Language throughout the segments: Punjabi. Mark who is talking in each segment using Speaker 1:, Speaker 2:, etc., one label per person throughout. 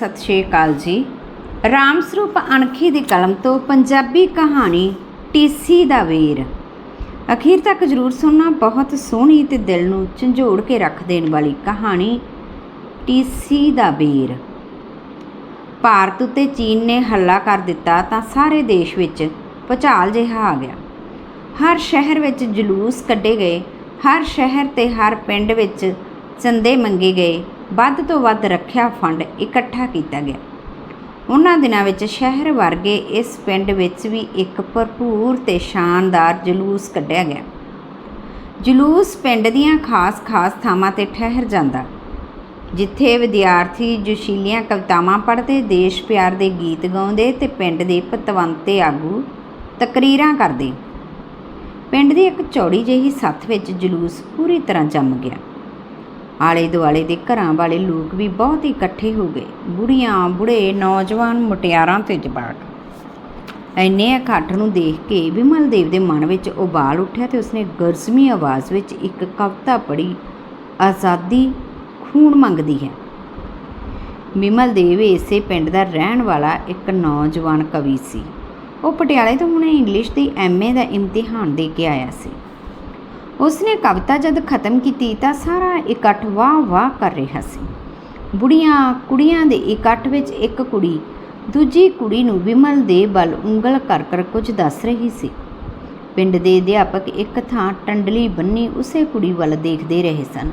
Speaker 1: ਸਤਿ ਸ਼੍ਰੀ ਅਕਾਲ ਜੀ। ਰਾਮ ਸਰੂਪ ਅਣਖੀ ਦੀ ਕਲਮ ਤੋਂ ਪੰਜਾਬੀ ਕਹਾਣੀ ਟੀਸੀ ਦਾ ਵੀਰ। ਅਖੀਰ ਤੱਕ ਜ਼ਰੂਰ ਸੁਣਨਾ, ਬਹੁਤ ਸੋਹਣੀ ਤੇ ਦਿਲ ਨੂੰ ਝੰਜੋੜ ਕੇ ਰੱਖ ਦੇਣ ਵਾਲੀ ਕਹਾਣੀ ਟੀਸੀ ਦਾ ਵੀਰ। ਭਾਰਤ ਉੱਤੇ ਚੀਨ ਨੇ ਹੱਲਾ ਕਰ ਦਿੱਤਾ ਤਾਂ ਸਾਰੇ ਦੇਸ਼ ਵਿੱਚ ਭੁਚਾਲ ਜਿਹਾ ਆ ਗਿਆ। ਹਰ ਸ਼ਹਿਰ ਵਿੱਚ ਜਲੂਸ ਕੱਢੇ ਗਏ, ਹਰ ਸ਼ਹਿਰ ਤੇ ਹਰ ਪਿੰਡ ਵਿੱਚ ਚੰਦੇ ਮੰਗੇ ਗਏ ਵੱਧ ਤੋਂ ਵੱਧ ਰੱਖਿਆ ਫੰਡ ਇਕੱਠਾ ਕੀਤਾ ਗਿਆ। ਉਹਨਾਂ ਦਿਨਾਂ ਵਿੱਚ ਸ਼ਹਿਰ ਵਰਗੇ ਇਸ ਪਿੰਡ ਵਿੱਚ ਵੀ ਇੱਕ ਭਰਪੂਰ ਤੇ ਸ਼ਾਨਦਾਰ ਜਲੂਸ ਕੱਢਿਆ ਗਿਆ। ਜਲੂਸ ਪਿੰਡ ਦੀਆਂ ਖਾਸ-ਖਾਸ ਥਾਵਾਂ ਤੇ ਠਹਿਰ ਜਾਂਦਾ, ਜਿੱਥੇ ਵਿਦਿਆਰਥੀ ਜੋਸ਼ੀਲੀਆਂ ਕਵਿਤਾਵਾਂ ਪੜ੍ਹਦੇ, ਦੇਸ਼ ਪਿਆਰ ਦੇ ਗੀਤ ਗਾਉਂਦੇ ਤੇ ਪਿੰਡ ਦੇ ਪਤਵੰਤੇ ਆਗੂ ਤਕਰੀਰਾਂ ਕਰਦੇ। ਪਿੰਡ ਦੀ ਇੱਕ ਚੌੜੀ ਜਿਹੀ ਸੱਥ ਵਿੱਚ ਜਲੂਸ ਪੂਰੀ ਤਰ੍ਹਾਂ ਜੰਮ ਗਿਆ। ਆਲੇ ਦੁਆਲੇ ਦੇ ਘਰਾਂ ਵਾਲੇ ਲੋਕ ਵੀ ਬਹੁਤ ਇਕੱਠੇ ਹੋ ਗਏ। ਬੁੜੀਆਂ, ਬੁੜੇ, ਨੌਜਵਾਨ, ਮੁਟਿਆਰਾਂ ਤੇ ਜਵਾਕ। ਐਨੇ ਇਕੱਠ ਨੂੰ ਦੇਖ ਕੇ ਵਿਮਲ ਦੇਵ ਦੇ ਮਨ ਵਿੱਚ ਉਬਾਲ ਉੱਠਿਆ ਤੇ ਉਸਨੇ ਗਰਜਮੀ ਆਵਾਜ਼ ਵਿੱਚ ਇੱਕ ਕਵਿਤਾ ਪੜ੍ਹੀ, ਆਜ਼ਾਦੀ ਖੂਨ ਮੰਗਦੀ ਹੈ। ਵਿਮਲ ਦੇਵ ਇਸੇ ਪਿੰਡ ਦਾ ਰਹਿਣ ਵਾਲਾ ਇੱਕ ਨੌਜਵਾਨ ਕਵੀ ਸੀ। ਉਹ ਪਟਿਆਲੇ ਤੋਂ ਹੁਣੇ ਇੰਗਲਿਸ਼ ਦੀ ਐਮਏ ਦਾ ਇਮਤਿਹਾਨ ਦੇ ਕੇ ਆਇਆ ਸੀ। ਉਸਨੇ ਕਵਿਤਾ ਜਦ ਖਤਮ ਕੀਤੀ ਤਾਂ ਸਾਰਾ ਇਕੱਠ ਵਾਹ ਵਾਹ ਕਰ ਰਿਹਾ ਸੀ। ਬੁੜੀਆਂ ਕੁੜੀਆਂ ਦੇ ਇਕੱਠ ਵਿੱਚ ਇੱਕ ਕੁੜੀ ਦੂਜੀ ਕੁੜੀ ਨੂੰ ਵਿਮਲ ਦੇ ਵੱਲ ਉਂਗਲ ਕਰ ਕਰ ਕੁਝ ਦੱਸ ਰਹੀ ਸੀ। ਪਿੰਡ ਦੇ ਅਧਿਆਪਕ ਇੱਕ ਥਾਂ ਟੰਡਲੀ ਬੰਨੀ ਉਸੇ ਕੁੜੀ ਵੱਲ ਦੇਖਦੇ ਰਹੇ ਸਨ।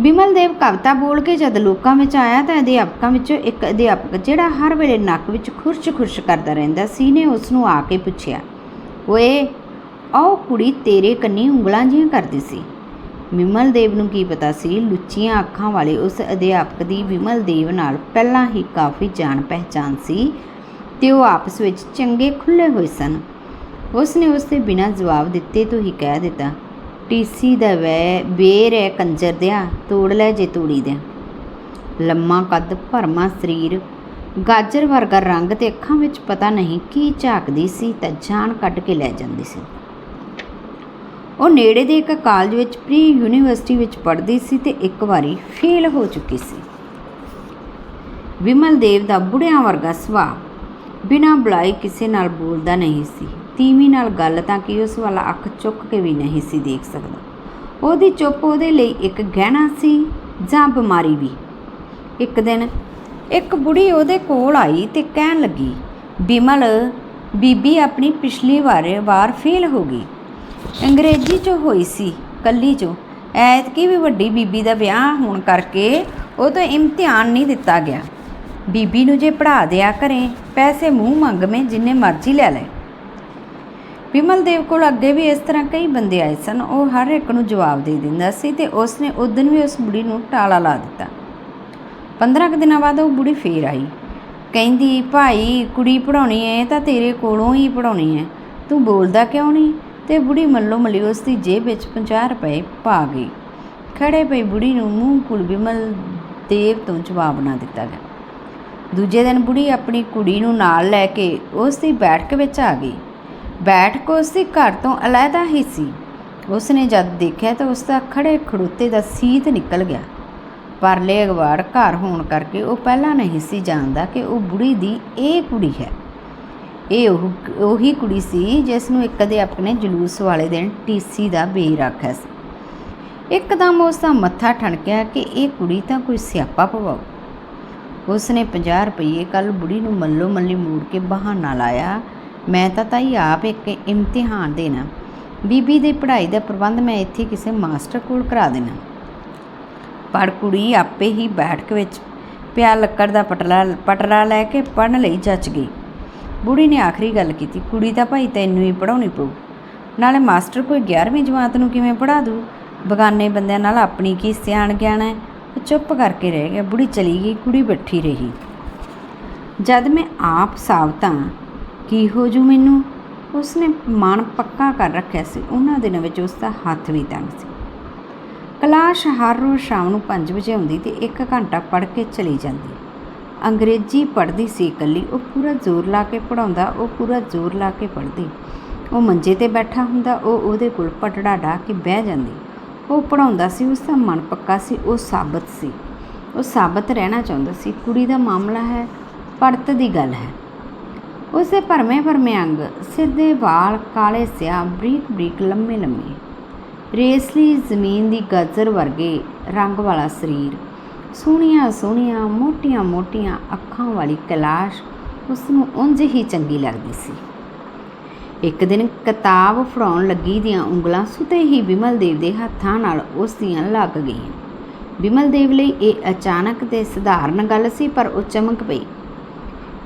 Speaker 1: ਬਿਮਲ ਦੇਵ ਕਵਿਤਾ ਬੋਲ ਕੇ ਜਦ ਲੋਕਾਂ ਵਿੱਚ ਆਇਆ ਤਾਂ ਅਧਿਆਪਕਾਂ ਵਿੱਚੋਂ ਇੱਕ ਅਧਿਆਪਕ ਜਿਹੜਾ ਹਰ ਵੇਲੇ ਨੱਕ ਵਿੱਚ ਖੁਰਚ-ਖੁਰਚ ਕਰਦਾ ਰਹਿੰਦਾ ਸੀ ਨੇ ਉਸ ਨੂੰ ਆ ਕੇ ਪੁੱਛਿਆ, ਓਏ ਉਹ ਕੁੜੀ ਤੇਰੇ ਕੰਨੀ ਉਂਗਲਾਂ ਜਿਹੀਆਂ ਕਰਦੀ ਸੀ। ਵਿਮਲ ਦੇਵ ਨੂੰ ਕੀ ਪਤਾ ਸੀ, ਲੁੱਚੀਆਂ ਅੱਖਾਂ ਵਾਲੇ ਉਸ ਅਧਿਆਪਕ ਦੀ ਵਿਮਲ ਦੇਵ ਨਾਲ ਪਹਿਲਾਂ ਹੀ ਕਾਫੀ ਜਾਣ ਪਹਿਚਾਨ ਸੀ ਤੇ ਉਹ ਆਪਸ ਵਿੱਚ ਚੰਗੇ ਖੁੱਲੇ ਹੋਏ ਸਨ। ਉਸ ਨੇ ਉਸ ਦੇ ਬਿਨਾਂ ਜਵਾਬ ਦਿੱਤੇ ਤੋਂ ਹੀ ਕਹਿ ਦਿੱਤਾ, ਟੀਸੀ ਦਾ ਵੈ, ਬੇਰ ਹੈ ਕੰਜਰ ਦਿਆ, ਤੋੜ ਲੈ ਜੇ ਤੋੜੀ ਦਿਆ। ਲੰਮਾ ਕੱਦ, ਭਰਮਾ ਸਰੀਰ, ਗਾਜਰ ਵਰਗਾ ਰੰਗ ਤੇ ਅੱਖਾਂ ਵਿੱਚ ਪਤਾ ਨਹੀਂ ਕੀ ਝਾਕਦੀ ਸੀ ਤਾਂ ਜਾਨ ਕੱਢ ਕੇ ਲੈ ਜਾਂਦੀ ਸੀ। ਉਹ ਨੇੜੇ ਦੇ ਇੱਕ ਕਾਲਜ ਵਿੱਚ ਪ੍ਰੀ ਯੂਨੀਵਰਸਿਟੀ ਵਿੱਚ ਪੜ੍ਹਦੀ ਸੀ ਤੇ ਇੱਕ ਵਾਰੀ ਫੇਲ ਹੋ ਚੁੱਕੀ ਸੀ। ਵਿਮਲ ਦੇਵ ਦਾ ਬੁੜਿਆਂ ਵਰਗਾ ਸੁਭਾਅ। ਬਿਨਾਂ ਬੁਲਾਈ ਕਿਸੇ ਨਾਲ ਬੋਲਦਾ ਨਹੀਂ ਸੀ। ਤੀਵੀਂ ਨਾਲ ਗੱਲ ਤਾਂ ਕਿ ਉਸ ਵਾਲਾ ਅੱਖ ਚੁੱਕ ਕੇ ਵੀ ਨਹੀਂ ਸੀ ਦੇਖ ਸਕਦਾ। ਉਹਦੀ ਚੁੱਪ ਉਹਦੇ ਲਈ ਇੱਕ ਗਹਿਣਾ ਸੀ ਜਾਂ ਬਿਮਾਰੀ ਵੀ। ਇੱਕ ਦਿਨ ਇੱਕ ਬੁੜੀ ਉਹਦੇ ਕੋਲ ਆਈ ਤੇ ਕਹਿਣ ਲੱਗੀ ਬਿਮਲ ਬੀਬੀ ਆਪਣੀ ਪਿਛਲੀ ਵਾਰ ਵਾਰ ਫੇਲ ਹੋ ਗਈ। ਅੰਗਰੇਜ਼ੀ ਚ ਹੋਈ ਸੀ, ਕੱਲੀ ਚੋਂ। ਐਤਕੀ ਵੀ ਵੱਡੀ ਬੀਬੀ ਦਾ ਵਿਆਹ ਹੋਣ ਕਰਕੇ ਉਹ ਤੋਂ ਇਮਤਿਹਾਨ ਨਹੀਂ ਦਿੱਤਾ ਗਿਆ। ਬੀਬੀ ਨੂੰ ਜੇ ਪੜਾ ਦਿਆ ਕਰੇ, ਪੈਸੇ ਮੂੰਹ ਮੰਗ ਮੈਂ ਜਿੰਨੇ ਮਰਜ਼ੀ ਲੈ ਲੈ। ਵਿਮਲ ਦੇਵ ਕੋਲ ਅੱਗੇ ਵੀ ਇਸ ਤਰ੍ਹਾਂ ਕਈ ਬੰਦੇ ਆਏ ਸਨ, ਉਹ ਹਰ ਇੱਕ ਨੂੰ ਜਵਾਬ ਦੇ ਦਿੰਦਾ ਸੀ ਤੇ ਉਸ ਨੇ ਉਸ ਵੀ ਉਸ ਬੁੜੀ ਨੂੰ ਟਾਲਾ ਲਾ ਦਿੱਤਾ। 15 ਕੁ ਦਿਨਾਂ ਬਾਅਦ ਉਹ ਬੁੜੀ ਫੇਰ ਆਈ। ਕਹਿੰਦੀ, ਭਾਈ, ਕੁੜੀ ਪੜਾਉਣੀ ਹੈ ਤਾਂ ਤੇਰੇ ਕੋਲੋਂ ਹੀ ਪੜਾਉਣੀ ਹੈ ਤੂੰ ਬੋਲਦਾ ਕਿਉਂ ਨਹੀਂ? ਤੇ ਬੁੜੀ ਮੱਲੋ ਮੱਲੀ ਉਸ ਦੀ ਜੇਬ ਵਿੱਚ 50 ਰੁਪਏ ਪਾ ਗਈ। ਖੜੇ ਪਈ ਬੁੜੀ ਨੂੰ ਮੂੰਹ ਕੁਲ ਬਿਮਲ ਦੇਵ ਤੋਂ ਜਵਾਬ ਨਾ ਦਿੱਤਾ ਗਿਆ। ਦੂਜੇ ਦਿਨ ਬੁੜੀ ਆਪਣੀ ਕੁੜੀ ਨੂੰ ਨਾਲ ਲੈ ਕੇ ਉਸ ਦੀ ਬੈਠਕ ਵਿੱਚ ਆ ਗਈ। ਬੈਠਕ ਉਸ ਦੀ ਘਰ ਤੋਂ ਅਲੱਗਾ ਹੀ ਸੀ। ਉਸ ਨੇ ਜਦ ਦੇਖਿਆ ਤਾਂ ਉਸ ਦਾ ਖੜੇ ਖੜੋਤੇ ਦਾ ਸੀਤ ਨਿਕਲ ਗਿਆ। ਪਰਲੇ ਅਗਵਾੜ ਘਰ ਹੋਣ ਕਰਕੇ ਉਹ ਪਹਿਲਾਂ ਨਹੀਂ ਸੀ ਜਾਣਦਾ ਕਿ ਉਹ ਬੁੜੀ ਦੀ ਇਹ ਕੁੜੀ ਹੈ। ਇਹ ਉਹ, ਉਹੀ ਕੁੜੀ ਸੀ ਜਿਸ ਨੂੰ ਇੱਕ ਦੇ ਆਪਣੇ ਜਲੂਸ ਵਾਲੇ ਦਿਨ ਟੀਸੀ ਦਾ ਬੇਰ ਆਖਿਆ ਸੀ। ਇੱਕਦਮ ਉਸ ਦਾ ਮੱਥਾ ਠਣਕਿਆ ਕਿ ਇਹ ਕੁੜੀ ਤਾਂ ਕੋਈ ਸਿਆਪਾ ਪਵਾਉ। ਉਸ ਨੇ 50 ਰੁਪਏ ਕੱਲ ਬੁੜੀ ਨੂੰ ਮੱਲੋ ਮੱਲੀ ਮੋੜ ਕੇ ਬਹਾਨਾ ਲਾਇਆ, ਮੈਂ ਤਾਂ ਤਾਈ ਆਪ ਇੱਕ ਇਮਤਿਹਾਨ ਦੇਣਾ। ਬੀਬੀ ਦੀ ਪੜ੍ਹਾਈ ਦਾ ਪ੍ਰਬੰਧ ਮੈਂ ਇੱਥੇ ਕਿਸੇ ਮਾਸਟਰ ਕੋਲ ਕਰਾ ਦੇਣਾ। ਪਰ ਕੁੜੀ ਆਪੇ ਹੀ ਬੈਠਕ ਵਿੱਚ ਪਿਆ ਲੱਕੜ ਦਾ ਪਟਲਾ, ਪਟਰਾ ਲੈ ਕੇ ਪੜਨ ਲਈ ਜੱਚ ਗਈ। ਬੁੜੀ ਨੇ ਆਖਰੀ ਗੱਲ ਕੀਤੀ, ਕੁੜੀ ਤਾਂ ਭਾਈ ਤੈਨੂੰ ਹੀ ਪੜਾਉਣੀ ਪਊ। ਨਾਲੇ ਮਾਸਟਰ ਕੋਈ 11ਵੀਂ ਜਮਾਤ ਨੂੰ ਕਿਵੇਂ ਪੜਾ ਦੂ? ਬਗਾਨੇ ਬੰਦਿਆਂ ਨਾਲ ਆਪਣੀ ਕੀ ਸਿਆਣ ਗਿਆਨ ਹੈ? ਉਹ ਚੁੱਪ ਕਰਕੇ ਰਹਿ ਗਿਆ, ਬੁੜੀ ਚਲੀ ਗਈ, ਕੁੜੀ ਬੈਠੀ ਰਹੀ। ਜਦ ਮੈਂ ਆਪ ਸਾਵਤਾਂ ਕੀ ਹੋ ਜੂ ਮੈਨੂੰ? ਉਸਨੇ ਮਨ ਪੱਕਾ ਕਰ ਰੱਖਿਆ ਸੀ, ਉਹਨਾਂ ਦਿਨਾਂ ਵਿੱਚ ਉਸ ਦਾ ਹੱਥ ਵੀ ਤੰਗ ਸੀ। ਕਲਾਸ਼ ਹਰ ਰੋਜ਼ ਸ਼ਾਮ ਨੂੰ 5 ਵਜੇ ਆਉਂਦੀ ਤੇ 1 ਘੰਟਾ ਪੜ੍ਹ ਕੇ ਚਲੀ ਜਾਂਦੀ। ਅੰਗਰੇਜ਼ੀ ਪੜ੍ਹਦੀ ਸੀ ਇਕੱਲੀ, ਉਹ ਪੂਰਾ ਜ਼ੋਰ ਲਾ ਕੇ ਪੜਾਉਂਦਾ ਉਹ ਪੂਰਾ ਜ਼ੋਰ ਲਾ ਕੇ ਪੜ੍ਹਦੀ। ਉਹ ਮੰਜੇ ਤੇ ਬੈਠਾ ਹੁੰਦਾ, ਉਹ ਉਹਦੇ ਕੋਲ ਪਟੜਾ ਢਾ ਕੇ ਬਹਿ ਜਾਂਦੀ। ਉਹ ਪੜਾਉਂਦਾ ਸੀ, ਉਸ ਦਾ ਮਨ ਪੱਕਾ ਸੀ, ਉਹ ਸਾਬਤ ਸੀ। ਉਹ ਸਾਬਤ ਰਹਿਣਾ ਚਾਹੁੰਦਾ ਸੀ, ਕੁੜੀ ਦਾ ਮਾਮਲਾ ਹੈ ਪੜਤ ਦੀ ਗੱਲ ਹੈ। ਉਸੇ ਭਰਮੇ ਭਰਮੇ ਅੰਗ, ਸਿਰ ਦੇ ਵਾਲ ਕਾਲੇ ਸਿਆਹ ਬਰੀਕ ਬਰੀਕ, ਲੰਮੇ ਲੰਮੇ। ਰੇਸਲੀ ਜ਼ਮੀਨ ਦੀ ਗਾਜਰ ਵਰਗੇ ਰੰਗ ਵਾਲਾ ਸਰੀਰ। ਸੋਹਣੀਆਂ ਸੋਹਣੀਆਂ, ਮੋਟੀਆਂ ਮੋਟੀਆਂ ਅੱਖਾਂ ਵਾਲੀ ਕਲਾਸ਼ ਉਸ ਨੂੰ ਉਂਝ ਹੀ ਚੰਗੀ ਲੱਗਦੀ ਸੀ। ਇੱਕ ਦਿਨ ਕਿਤਾਬ ਫੜਾਉਣ ਲੱਗੀ ਦੀਆਂ ਉਂਗਲਾਂ ਸੁਤੇ ਹੀ ਬਿਮਲ ਦੇਵ ਦੇ ਹੱਥਾਂ ਨਾਲ ਉਸ ਦੀਆਂ ਲੱਗ ਗਈਆਂ। ਬਿਮਲ ਦੇਵ ਲਈ ਇਹ ਅਚਾਨਕ ਤੇ ਸਧਾਰਨ ਗੱਲ ਸੀ, ਪਰ ਉਹ ਚਮਕ ਪਈ।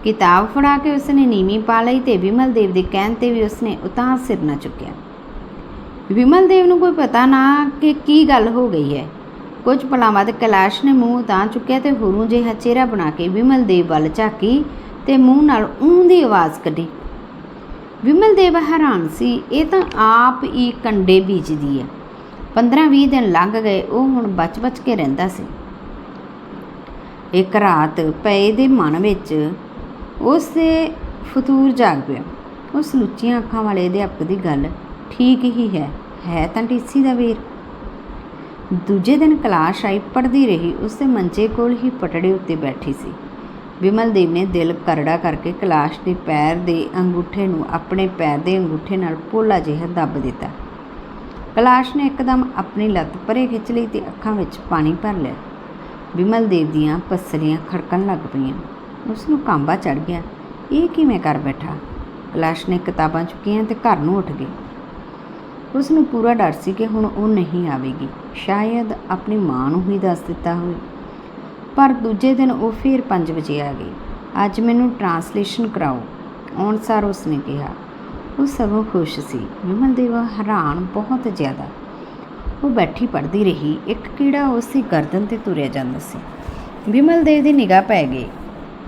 Speaker 1: ਕਿਤਾਬ ਫੜਾ ਕੇ ਉਸਨੇ ਨੀਵੀਂ ਪਾ ਲਈ ਤੇ ਵਿਮਲ ਦੇਵ ਦੇ ਕਹਿਣ ਤੇ ਵੀ ਉਸਨੇ ਉਤਾਂ ਸਿਰ ਨਾ ਚੁੱਕਿਆ। ਵਿਮਲ ਦੇਵ ਨੂੰ ਕੋਈ ਪਤਾ ਨਾ ਕਿ ਕੀ ਗੱਲ ਹੋ ਗਈ ਹੈ। ਕੁਝ ਪਲਾਂ ਬਾਅਦ ਕੈਲਾਸ਼ ਨੇ ਮੂੰਹ ਤਾਂ ਚੁੱਕਿਆ ਤੇ ਹੁਰੂ ਜਿਹਾ ਚਿਹਰਾ ਬਣਾ ਕੇ ਵਿਮਲ ਦੇਵ ਵੱਲ ਝਾਕੀ ਤੇ ਮੂੰਹ ਨਾਲ ਊਂ ਦੀ ਆਵਾਜ਼ ਕੱਢੀ। ਵਿਮਲ ਦੇਵ ਹੈਰਾਨ ਸੀ, ਇਹ ਤਾਂ ਆਪ ਹੀ ਕੰਡੇ ਬੀਜਦੀ ਹੈ। 15-20 ਦਿਨ ਲੰਘ ਗਏ, ਉਹ ਹੁਣ ਬਚ-ਬਚ ਕੇ ਰਹਿੰਦਾ ਸੀ। ਇੱਕ ਰਾਤ ਪਏ ਦੇ ਮਨ ਵਿੱਚ ਉਸ ਦੇ ਫਤੂਰ ਜਾਗ ਪਿਆ। ਉਸ ਲੁੱਚੀਆਂ ਅੱਖਾਂ ਵਾਲੇ ਅਧਿਆਪਕ ਦੀ ਗੱਲ ਠੀਕ ਹੀ ਹੈ ਹੈ ਤਾਂ ਟੀਸੀ ਦਾ ਵੀਰ। ਦੂਜੇ ਦਿਨ ਕਲਾਸ ਆਈ ਪੜਦੀ ਰਹੀ। ਉਸ ਮੰਜੇ ਕੋਲ ਹੀ ਪਟੜੇ ਉੱਤੇ ਬੈਠੀ ਸੀ। ਵਿਮਲ ਦੇਵ ਨੇ ਦਿਲ ਕਰੜਾ ਕਰਕੇ ਕਲਾਸ਼ ਦੇ ਪੈਰ ਦੇ ਅੰਗੂਠੇ ਨੂੰ ਆਪਣੇ ਪੈਰ ਦੇ ਅੰਗੂਠੇ ਨਾਲ ਪੋਲਾ ਜਿਹਾ ਦੱਬ ਦਿੱਤਾ। ਕਲਾਸ਼ ਨੇ ਇੱਕਦਮ ਆਪਣੀ ਲੱਤ ਪਰੇ ਖਿੱਚ ਲਈ ਤੇ ਅੱਖਾਂ ਵਿੱਚ ਪਾਣੀ ਭਰ ਲਿਆ। ਵਿਮਲ ਦੇਵ ਦੀਆਂ ਪਸਲੀਆਂ ਖੜਕਣ ਲੱਗ ਪਈਆਂ। ਉਸ ਨੂੰ ਕਾਂਬਾ ਚੜ ਗਿਆ। ਇਹ ਕਿਵੇਂ ਕਰ ਬੈਠਾ? ਕਲਾਸ਼ ਨੇ ਕਿਤਾਬਾਂ ਚੁੱਕੀਆਂ ਤੇ ਘਰ ਨੂੰ ਉੱਠ ਗਈ। ਉਸ ਨੂੰ ਪੂਰਾ ਡਰ ਸੀ ਕਿ ਹੁਣ ਉਹ ਨਹੀਂ ਆਵੇਗੀ। ਸ਼ਾਇਦ ਆਪਣੀ ਮਾਂ ਨੂੰ ਹੀ ਦੱਸ ਦਿੱਤਾ ਹੋਵੇ। ਪਰ ਦੂਜੇ ਦਿਨ ਉਹ ਫਿਰ 5 ਵਜੇ ਆ ਗਈ। ਅੱਜ ਮੈਨੂੰ ਟਰਾਂਸਲੇਸ਼ਨ ਕਰਾਓ, ਆਉਣ ਸਾਰ ਉਸ ਨੇ ਕਿਹਾ। ਉਹ ਸਗੋਂ ਖੁਸ਼ ਸੀ। ਵਿਮਲ ਦੇਵਾ ਹੈਰਾਨ ਬਹੁਤ ਜ਼ਿਆਦਾ। ਉਹ ਬੈਠੀ ਪੜਦੀ ਰਹੀ। ਇੱਕ ਕੀੜਾ ਉਸ ਦੀ ਗਰਦਨ ਤੇ ਤੁਰਿਆ ਜਾਂਦਾ ਸੀ। ਵਿਮਲ ਦੇਵ ਦੀ ਨਿਗਾਹ ਪੈ ਗਈ।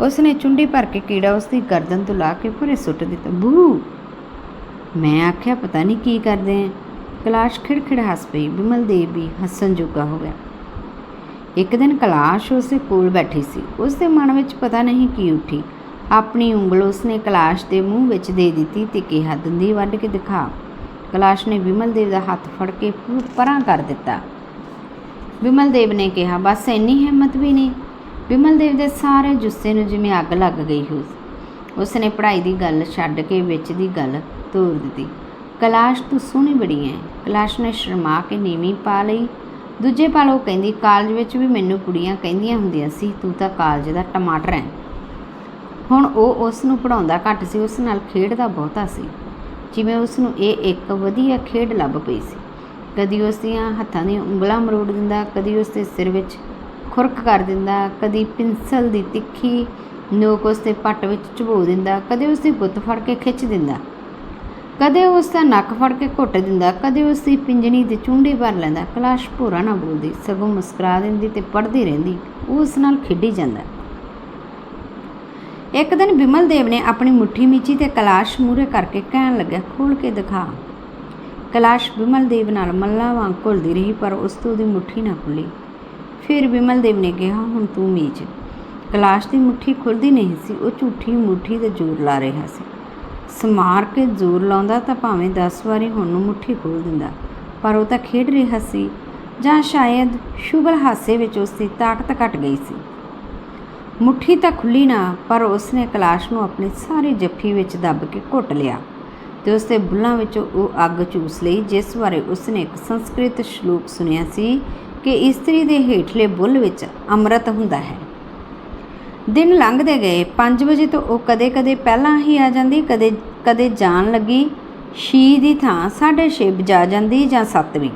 Speaker 1: ਉਸ ਨੇ ਚੁੰਡੀ ਭਰ ਕੇ ਕੀੜਾ ਉਸ ਦੀ ਗਰਦਨ ਤੋਂ ਲਾ ਕੇ ਪਰੇ ਸੁੱਟ ਦਿੱਤਾ। ਬੂ ਮੈਂ ਆਖਿਆ, ਪਤਾ ਨਹੀਂ ਕੀ ਕਰਦੇ ਆ ਕਲਾਸ਼ ਖਿੜਖਿੜ ਹੱਸ ਪਈ, ਬਿਮਲ ਦੇਵ ਵੀ ਹੱਸਣ ਜੋਗਾ ਹੋ ਗਿਆ। ਇੱਕ ਦਿਨ ਕਲਾਸ਼ ਉਸ ਕੋਲ ਬੈਠੀ ਸੀ। ਉਸਦੇ ਮਨ ਵਿੱਚ ਪਤਾ ਨਹੀਂ ਕੀ ਉੱਠੀ। ਆਪਣੀ ਉਂਗਲ ਉਸਨੇ ਕਲਾਸ਼ ਦੇ ਮੂੰਹ ਵਿੱਚ ਦੇ ਦਿੱਤੀ ਤੇ ਕਿਹਾ, ਦੰਦੀ ਵੱਢ ਕੇ ਦਿਖਾ। ਕਲਾਸ਼ ਨੇ ਵਿਮਲ ਦੇਵ ਦਾ ਹੱਥ ਫੜ ਕੇ ਪੂ- ਪਰਾਂ ਕਰ ਦਿੱਤਾ। ਵਿਮਲ ਦੇਵ ਨੇ ਕਿਹਾ, ਬਸ ਇੰਨੀ ਹਿੰਮਤ ਵੀ ਨਹੀਂ ਵਿਮਲ ਦੇਵ ਦੇ ਸਾਰੇ ਜੁੱਸੇ ਨੂੰ ਜਿਵੇਂ ਅੱਗ ਲੱਗ ਗਈ ਹੋ ਉਸ ਨੇ ਪੜ੍ਹਾਈ ਦੀ ਗੱਲ ਛੱਡ ਕੇ ਵਿੱਚ ਦੀ ਗੱਲ ਤੋਰ ਦਿੱਤੀ। ਕਲਾਸ਼, ਤੂੰ ਸੋਹਣੀ ਬੜੀ ਐ। ਕਲਾਸ਼ ਨੇ ਸ਼ਰਮਾ ਕੇ ਨੀਵੀਂ ਪਾ ਲਈ। ਦੂਜੇ ਪਲ ਉਹ ਕਹਿੰਦੀ, ਕਾਲਜ ਵਿੱਚ ਵੀ ਮੈਨੂੰ ਕੁੜੀਆਂ ਕਹਿੰਦੀਆਂ ਹੁੰਦੀਆਂ ਸੀ, ਤੂੰ ਤਾਂ ਕਾਲਜ ਦਾ ਟਮਾਟਰ ਐ। ਹੁਣ ਉਹ ਉਸ ਨੂੰ ਪੜਾਉਂਦਾ ਘੱਟ ਸੀ, ਉਸ ਨਾਲ ਖੇਡਦਾ ਬਹੁਤਾ ਸੀ। ਜਿਵੇਂ ਉਸ ਨੂੰ ਇਹ ਇੱਕ ਵਧੀਆ ਖੇਡ ਲੱਭ ਪਈ ਸੀ। ਕਦੀ ਉਸ ਦੀਆਂ ਹੱਥਾਂ ਦੀਆਂ ਉਂਗਲਾਂ ਮਰੋੜ ਦਿੰਦਾ, ਕਦੀ ਉਸ ਦੇ ਸਿਰ ਵਿੱਚ ਖੁਰਕ ਕਰ ਦਿੰਦਾ, ਕਦੀ ਪਿੰਸਲ ਦੀ ਤਿੱਖੀ ਨੋਕ ਉਸ ਦੇ ਪੱਟ ਵਿੱਚ ਚੁਬੋ ਦਿੰਦਾ, ਕਦੇ ਉਸ ਦੀ ਗੁੱਤ ਫੜ ਕੇ ਖਿੱਚ ਦਿੰਦਾ। ਕਦੇ ਉਸ ਦਾ ਨੱਕ ਫੜ ਕੇ ਘੁੱਟ ਦਿੰਦਾ, ਕਦੇ ਉਸ ਦੀ ਪਿੰਜਣੀ ਤੇ ਚੁੰਡੀ ਭਰ ਲੈਂਦਾ, ਕਲਾਸ਼ ਭੋਰਾ ਨਾ ਬੋਲਦੀ, ਸਗੋਂ ਮੁਸਕਰਾ ਦਿੰਦੀ ਤੇ ਪੜਦੀ ਰਹਿੰਦੀ ਉਹ ਉਸ ਨਾਲ ਖੇਡੀ ਜਾਂਦਾ। ਇੱਕ ਦਿਨ ਬਿਮਲ ਦੇਵ ਨੇ ਆਪਣੀ ਮੁੱਠੀ ਮੀਚੀ ਤੇ ਕਲਾਸ਼ ਮੂਰੇ ਕਰਕੇ ਕਹਿਣ ਲੱਗਿਆ ਖੋਲ ਕੇ ਦਿਖਾ। ਕਲਾਸ਼ ਬਿਮਲ ਦੇਵ ਨਾਲ ਮੱਲਾ ਵਾਂਗ ਘੁਲਦੀ ਰਹੀ, ਪਰ ਉਸ ਤੋਂ ਉਹਦੀ ਮੁੱਠੀ ਨਾ ਖੁੱਲੀ। ਫਿਰ ਬਿਮਲ ਦੇਵ ਨੇ ਕਿਹਾ, ਹੁਣ ਤੂੰ ਮੀਚ। ਕਲਾਸ਼ ਦੀ ਮੁੱਠੀ ਖੁੱਲਦੀ ਨਹੀਂ ਸੀ, ਉਹ ਝੂਠੀ ਮੁੱਠੀ ਤੇ ਜ਼ੋਰ ਲਾ ਰਿਹਾ ਸੀ। ਸਮਾਰ ਕੇ ਜ਼ੋਰ ਲਾਉਂਦਾ ਤਾਂ ਭਾਵੇਂ 10 ਵਾਰੀ ਹੁਣ ਨੂੰ ਮੁੱਠੀ ਖੋਲ ਦਿੰਦਾ, ਪਰ ਉਹ ਤਾਂ ਖੇਡ ਰਿਹਾ ਸੀ, ਜਾਂ ਸ਼ਾਇਦ ਸ਼ੁਗਲ ਹਾਸੇ ਵਿੱਚ ਉਸ ਦੀ ਤਾਕਤ ਘਟ ਗਈ ਸੀ। ਮੁੱਠੀ ਤਾਂ ਖੁੱਲੀ ਨਾ, ਪਰ ਉਸ ਨੇ ਕਲਾਸ਼ ਨੂੰ ਆਪਣੀ ਸਾਰੀ ਜੱਫੀ ਵਿੱਚ ਦੱਬ ਕੇ ਘੁੱਟ ਲਿਆ ਤੇ ਉਸਦੇ ਬੁੱਲਾਂ ਵਿੱਚੋਂ ਉਹ ਅੱਗ ਚੂਸ ਲਈ, ਜਿਸ ਬਾਰੇ ਉਸਨੇ ਇੱਕ ਸੰਸਕ੍ਰਿਤ ਸ਼ਲੋਕ ਸੁਣਿਆ ਸੀ ਕਿ ਇਸਤਰੀ ਦੇ ਹੇਠਲੇ ਬੁੱਲ ਵਿੱਚ ਅੰਮ੍ਰਿਤ ਹੁੰਦਾ ਹੈ। ਦਿਨ ਲੰਘਦੇ ਗਏ। 5 ਵਜੇ ਤੋਂ ਉਹ ਕਦੇ-ਕਦੇ ਪਹਿਲਾਂ ਹੀ ਆ ਜਾਂਦੀ, ਕਦੇ ਕਦੇ ਜਾਣ ਲੱਗੀ। ਛੀ ਦੀ ਥਾਂ 6:30 ਵਜਾ ਜਾਂਦੀ ਜਾਂ 7 ਵੀ।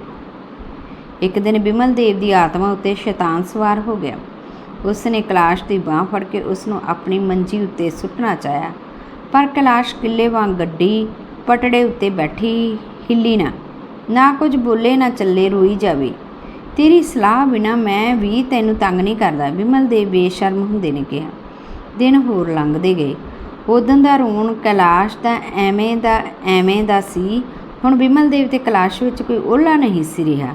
Speaker 1: ਇੱਕ ਦਿਨ ਬਿਮਲ ਦੇਵ ਦੀ ਆਤਮਾ ਉੱਤੇ ਸ਼ੈਤਾਨ ਸਵਾਰ ਹੋ ਗਿਆ। ਉਸ ਨੇ ਕਲਾਸ਼ ਦੀ ਬਾਹ ਫੜ ਕੇ ਉਸ ਨੂੰ ਆਪਣੀ ਮੰਜੀ ਉੱਤੇ ਸੁੱਟਣਾ ਚਾਹਿਆ। ਪਰ ਕਲਾਸ਼ ਕਿੱਲੇ ਵਾਂਗ ਗੱਡੀ ਪਟੜੇ ਉੱਤੇ ਬੈਠੀ, ਹਿੱਲੀ ਨਾ। ਨਾ ਕੁਝ ਬੋਲੇ, ਨਾ ਚੱਲੇ ਰੋਈ ਜਾਵੇ। ਤੇਰੀ ਸਲਾਹ ਬਿਨਾ ਮੈਂ ਵੀ ਤੈਨੂੰ ਤੰਗ ਨਹੀਂ ਕਰਦਾ। ਬਿਮਲ ਦੇ ਬੇਸ਼ਰਮ ਹੁੰਦੇ ਨੇ ਕਿਹਾ। ਦਿਨ ਹੋਰ ਲੰਘਦੇ ਗਏ। ਉਦੋਂ ਦਾ ਰੋਣ ਕੈਲਾਸ਼ ਦਾ ਐਵੇਂ ਦਾ ਐਵੇਂ ਦਾ ਸੀ। ਹੁਣ ਬਿਮਲ ਦੇਵ ਤੇ ਕੈਲਾਸ਼ ਵਿੱਚ ਕੋਈ ਓਲਾ ਨਹੀਂ ਸੀ ਰਿਹਾ।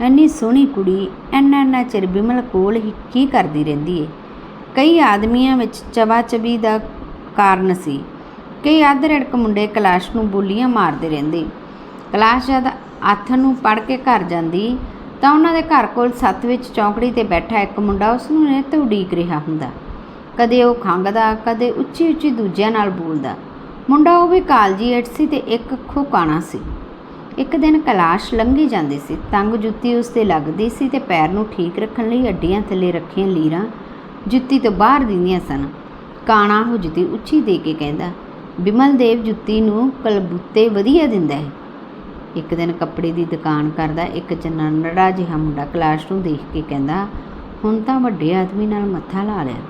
Speaker 1: ਇੰਨੀ ਸੋਹਣੀ ਕੁੜੀ ਐਨਾ ਐਨਾ ਚਿਰ ਬਿਮਲ ਕੋਲ ਹੀ ਕੀ ਕਰਦੀ ਰਹਿੰਦੀ ਏ? ਕਈ ਆਦਮੀਆਂ ਵਿੱਚ ਚਵਾ ਚਬੀ ਦਾ ਕਾਰਨ ਸੀ। ਕਈ ਅੱਧ ਰੜਕ ਮੁੰਡੇ ਕੈਲਾਸ਼ ਨੂੰ ਬੋਲੀਆਂ ਮਾਰਦੇ ਰਹਿੰਦੇ। ਕੈਲਾਸ਼ ਜਦ ਆਥਣ ਨੂੰ ਪੜ ਕੇ ਘਰ ਜਾਂਦੀ ਤਾਂ ਉਹਨਾਂ ਦੇ ਘਰ ਕੋਲ ਸੱਤ ਵਿੱਚ ਚੌਂਕੜੀ ਤੇ ਬੈਠਾ ਇੱਕ ਮੁੰਡਾ ਉਸ ਨੂੰ ਨਿੱਤ ਉਡੀਕ ਰਿਹਾ ਹੁੰਦਾ। ਕਦੇ ਉਹ ਖੰਘਦਾ ਕਦੇ ਉੱਚੀ ਉੱਚੀ ਦੂਜਿਆਂ ਨਾਲ ਬੋਲਦਾ। ਮੁੰਡਾ ਉਹ ਵੀ ਕਾਲਜੀ ਏਟ ਸੀ ਤੇ ਇੱਕ ਅੱਖੋਂ ਕਾਣਾ ਸੀ। ਇੱਕ ਦਿਨ ਕਲਾਸ਼ ਲੰਘੀ ਜਾਂਦੀ ਸੀ। ਤੰਗ ਜੁੱਤੀ ਉਸ ਤੇ ਲੱਗਦੀ ਸੀ ਤੇ ਪੈਰ ਨੂੰ ਠੀਕ ਰੱਖਣ ਲਈ ਅੱਡੀਆਂ ਥੱਲੇ ਰੱਖੀਆਂ ਲੀਰਾਂ ਜੁੱਤੀ ਤੋਂ ਬਾਹਰ ਦਿੰਦੀਆਂ ਸਨ। ਕਾਣਾ ਹੁਜਤੀ ਉੱਚੀ ਦੇ ਕੇ ਕਹਿੰਦਾ, ਬਿਮਲ ਦੇਵ ਜੁੱਤੀ ਨੂੰ ਕਲਬੁੱਤੇ ਵਧੀਆ ਦਿੰਦਾ ਹੈ। ਇੱਕ ਦਿਨ ਕੱਪੜੇ ਦੀ ਦੁਕਾਨ ਕਰਦਾ, ਇੱਕ ਚੰਨੜਾ ਜਿਹਾ ਮੁੰਡਾ ਕਲਾਸ਼ ਨੂੰ ਦੇਖ ਕੇ ਕਹਿੰਦਾ, ਹੁਣ ਤਾਂ ਵੱਡੇ ਆਦਮੀ ਨਾਲ ਮੱਥਾ ਲਾ ਲਿਆ।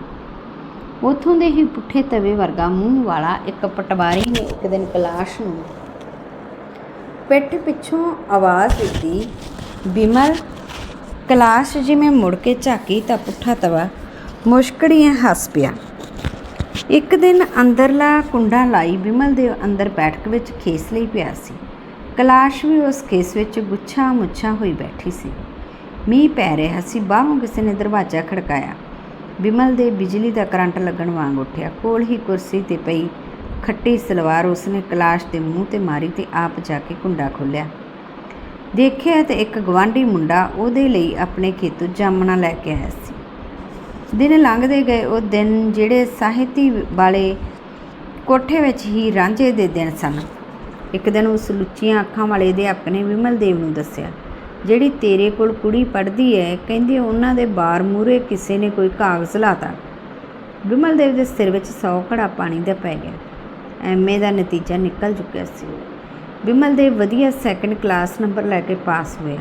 Speaker 1: ਉਥੋਂ ਦੇ ਹੀ ਪੁੱਠੇ ਤਵੇ ਵਰਗਾ ਮੂੰਹ ਵਾਲਾ ਇੱਕ ਪਟਵਾਰੀ ਨੇ ਇੱਕ ਦਿਨ ਕਲਾਸ਼ ਨੂੰ ਪਿੱਠ ਪਿੱਛੋਂ ਆਵਾਜ਼ ਦਿੱਤੀ, ਬਿਮਲ ਕਲਾਸ਼ ਜਿਵੇਂ ਮੁੜ ਕੇ ਝਾਕੀ ਤਾਂ ਪੁੱਠਾ ਤਵਾ, ਮੁਸ਼ਕੜੀਆਂ ਹੱਸ ਪਿਆ। ਇੱਕ ਦਿਨ ਅੰਦਰਲਾ ਕੁੰਡਾ ਲਾਈ ਬਿਮਲ ਦੇ ਅੰਦਰ ਬੈਠਕ ਵਿੱਚ ਖੇਸ ਲਈ ਪਿਆ ਸੀ। ਕਲਾਸ਼ ਵੀ ਉਸ ਕੇਸ ਵਿੱਚ ਗੁੱਛਾ ਮੁੱਛਾ ਹੋਈ ਬੈਠੀ ਸੀ। ਮੀਂਹ ਪੈ ਰਿਹਾ ਸੀ ਬਾਹਰੋਂ ਕਿਸੇ ਨੇ ਦਰਵਾਜ਼ਾ ਖੜਕਾਇਆ। ਬਿਮਲ ਦੇ ਬਿਜਲੀ ਦਾ ਕਰੰਟ ਲੱਗਣ ਵਾਂਗ ਉੱਠਿਆ। ਕੋਲ ਹੀ ਕੁਰਸੀ ਤੇ ਪਈ ਖੱਟੀ ਸਲਵਾਰ ਉਸਨੇ ਕਲਾਸ਼ ਦੇ ਮੂੰਹ ਤੇ ਮਾਰੀ ਤੇ ਆਪ ਜਾ ਕੇ ਕੁੰਡਾ ਖੋਲ੍ਹਿਆ। ਦੇਖਿਆ ਤੇ ਇੱਕ ਗਵਾਂਢੀ ਮੁੰਡਾ ਉਹਦੇ ਲਈ ਆਪਣੇ ਖੇਤੋਂ ਜਾਮਣਾ ਲੈ ਕੇ ਆਇਆ ਸੀ। ਦਿਨ ਲੰਘਦੇ ਗਏ, ਉਹ ਦਿਨ ਜਿਹੜੇ ਸਾਹਿਤੀ ਵਾਲੇ ਕੋਠੇ ਵਿੱਚ ਹੀ ਰਾਂਝੇ ਦੇ ਦਿਨ ਸਨ। ਇੱਕ ਦਿਨ ਉਸ ਲੁੱਚੀਆਂ ਅੱਖਾਂ ਵਾਲੇ ਅਧਿਆਪਕ ਨੇ ਵਿਮਲ ਦੇਵ ਨੂੰ ਦੱਸਿਆ, ਜਿਹੜੀ ਤੇਰੇ ਕੋਲ ਕੁੜੀ ਪੜ੍ਹਦੀ ਹੈ ਕਹਿੰਦੀ ਉਹਨਾਂ ਦੇ ਬਾਰ ਮੂਰੇ ਕਿਸੇ ਨੇ ਕੋਈ ਕਾਗਜ਼ ਲਾਤਾ ਵਿਮਲ ਦੇਵ ਦੇ ਸਿਰ ਵਿੱਚ ਸੌ ਘੜਾ ਪਾਣੀ ਦਾ ਪੈ ਗਿਆ। ਐਮਏ ਦਾ ਨਤੀਜਾ ਨਿਕਲ ਚੁੱਕਿਆ ਸੀ। ਵਿਮਲ ਦੇਵ ਵਧੀਆ ਸੈਕੰਡ ਕਲਾਸ ਨੰਬਰ ਲੈ ਕੇ ਪਾਸ ਹੋਇਆ।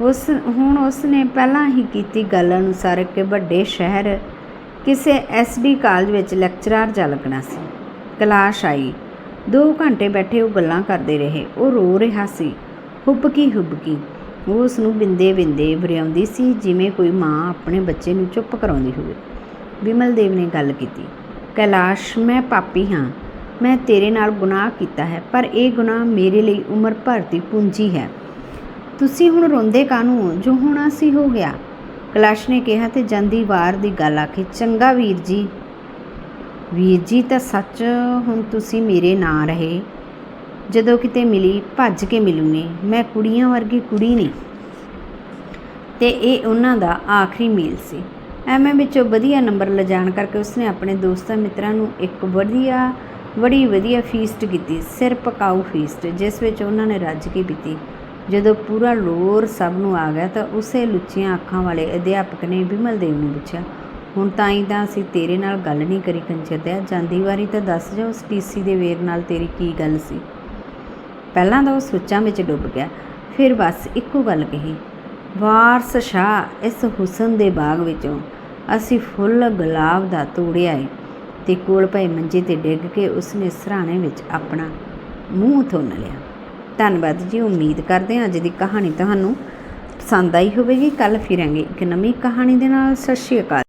Speaker 1: ਉਸ, ਹੁਣ ਉਸ ਨੇ ਪਹਿਲਾਂ ਹੀ ਕੀਤੀ ਗੱਲ ਅਨੁਸਾਰ ਕਿ ਵੱਡੇ ਸ਼ਹਿਰ ਕਿਸੇ ਐਸਡੀ ਕਾਲਜ ਵਿੱਚ ਲੈਕਚਰਰ ਜਾ ਲੱਗਣਾ ਸੀ। ਕਲਾਸ਼ ਆਈ। ਦੋ ਘੰਟੇ ਬੈਠੇ ਉਹ ਗੱਲਾਂ ਕਰਦੇ ਰਹੇ। ਉਹ ਰੋ ਰਿਹਾ ਸੀ। ਹੁਬਕੀ ਹੁਬਕੀ। ਉਹ ਉਸ ਨੂੰ ਬਿੰਦੇ ਬਿੰਦੇ ਵਰਿਆਉਂਦੀ ਸੀ, ਜਿਵੇਂ ਕੋਈ ਮਾਂ ਆਪਣੇ ਬੱਚੇ ਨੂੰ ਚੁੱਪ ਕਰਾਉਂਦੀ ਹੋਵੇ। ਵਿਮਲ ਦੇਵ ਨੇ ਗੱਲ ਕੀਤੀ। ਕੈਲਾਸ਼, ਮੈਂ ਪਾਪੀ ਹਾਂ। ਮੈਂ ਤੇਰੇ ਨਾਲ ਗੁਨਾਹ ਕੀਤਾ ਹੈ, ਪਰ ਇਹ ਗੁਨਾਹ ਮੇਰੇ ਲਈ ਉਮਰ ਭਰ ਦੀ ਪੂੰਜੀ ਹੈ। ਤੁਸੀਂ ਹੁਣ ਰੋਂਦੇ ਕਾਹਨੂੰ ਜੋ ਹੋਣਾ ਸੀ ਹੋ ਗਿਆ। ਕੈਲਾਸ਼ ਨੇ ਕਿਹਾ ਤੇ ਜਾਂਦੀ ਵਾਰ ਦੀ ਗੱਲ ਆਖੀ, ਚੰਗਾ ਵੀਰ ਜੀ ਵੀਰ ਜੀ, ਤਾਂ ਸੱਚ ਹੁਣ ਤੁਸੀਂ ਮੇਰੇ ਨਾਂ ਰਹੇ। ਜਦੋਂ ਕਿਤੇ ਮਿਲੀ, ਭੱਜ ਕੇ ਮਿਲੂੰਗੀ ਮੈਂ ਕੁੜੀਆਂ ਵਰਗੀ ਕੁੜੀ ਨਹੀਂ। ਤੇ ਇਹ ਉਹਨਾਂ ਦਾ ਆਖਰੀ ਮੀਲ ਸੀ। ਐਮਏ ਵਿੱਚੋਂ ਵਧੀਆ ਨੰਬਰ ਲਿਜਾਣ ਕਰਕੇ ਉਸਨੇ ਆਪਣੇ ਦੋਸਤਾਂ ਮਿੱਤਰਾਂ ਨੂੰ ਇੱਕ ਵਧੀਆ, ਬੜੀ ਵਧੀਆ ਫੀਸਟ ਕੀਤੀ। ਸਿਰ ਪਕਾਊ ਫੀਸਟ ਜਿਸ ਵਿੱਚ ਉਹਨਾਂ ਨੇ ਰੱਜ ਕੇ ਪੀਤੀ। ਜਦੋਂ ਪੂਰਾ ਲੋਰ ਸਭ ਨੂੰ ਆ ਗਿਆ ਤਾਂ ਉਸੇ ਲੁੱਚੀਆਂ ਅੱਖਾਂ ਵਾਲੇ ਅਧਿਆਪਕ ਨੇ ਵਿਮਲ ਦੇਵ ਨੂੰ ਪੁੱਛਿਆ ਹੁਣ ਤਾਂ ਹੀ ਤਾਂ ਅਸੀਂ ਤੇਰੇ ਨਾਲ ਗੱਲ ਨਹੀਂ ਕਰੀ ਕੰਜਰ ਦਿਆ ਜਾਂਦੀ ਵਾਰੀ ਤਾਂ ਦੱਸ ਜਾ ਉਸ ਟੀਸੀ ਦੇ ਵੇਰ ਨਾਲ ਤੇਰੀ ਕੀ ਗੱਲ ਸੀ। ਪਹਿਲਾਂ ਤਾਂ ਉਹ ਸੋਚਾਂ ਵਿੱਚ ਡੁੱਬ ਗਿਆ, ਫਿਰ ਬਸ ਇੱਕੋ ਗੱਲ ਕਹੀ, ਵਾਰਸ ਸ਼ਾਹ, ਇਸ ਹੁਸਨ ਦੇ ਬਾਗ ਵਿੱਚੋਂ ਅਸੀਂ ਫੁੱਲ ਗੁਲਾਬ ਦਾ ਤੋੜਿਆ ਏ ਤੇ ਕੋਲ ਪਏ ਮੰਜੇ ਤੇ ਡਿੱਗ ਕੇ ਉਸਨੇ ਸਰਾਣੇ ਵਿੱਚ ਆਪਣਾ ਮੂੰਹ ਥੁੰਨ ਲਿਆ। ਧੰਨਵਾਦ ਜੀ, ਉਮੀਦ ਕਰਦੇ ਹਾਂ ਅੱਜ ਦੀ ਕਹਾਣੀ ਤੁਹਾਨੂੰ ਪਸੰਦ ਆਈ ਹੋਵੇਗੀ। ਕੱਲ ਫਿਰਾਂਗੇ ਇੱਕ ਨਵੀਂ ਕਹਾਣੀ ਦੇ ਨਾਲ। ਸਤਿ ਸ਼੍ਰੀ ਅਕਾਲ।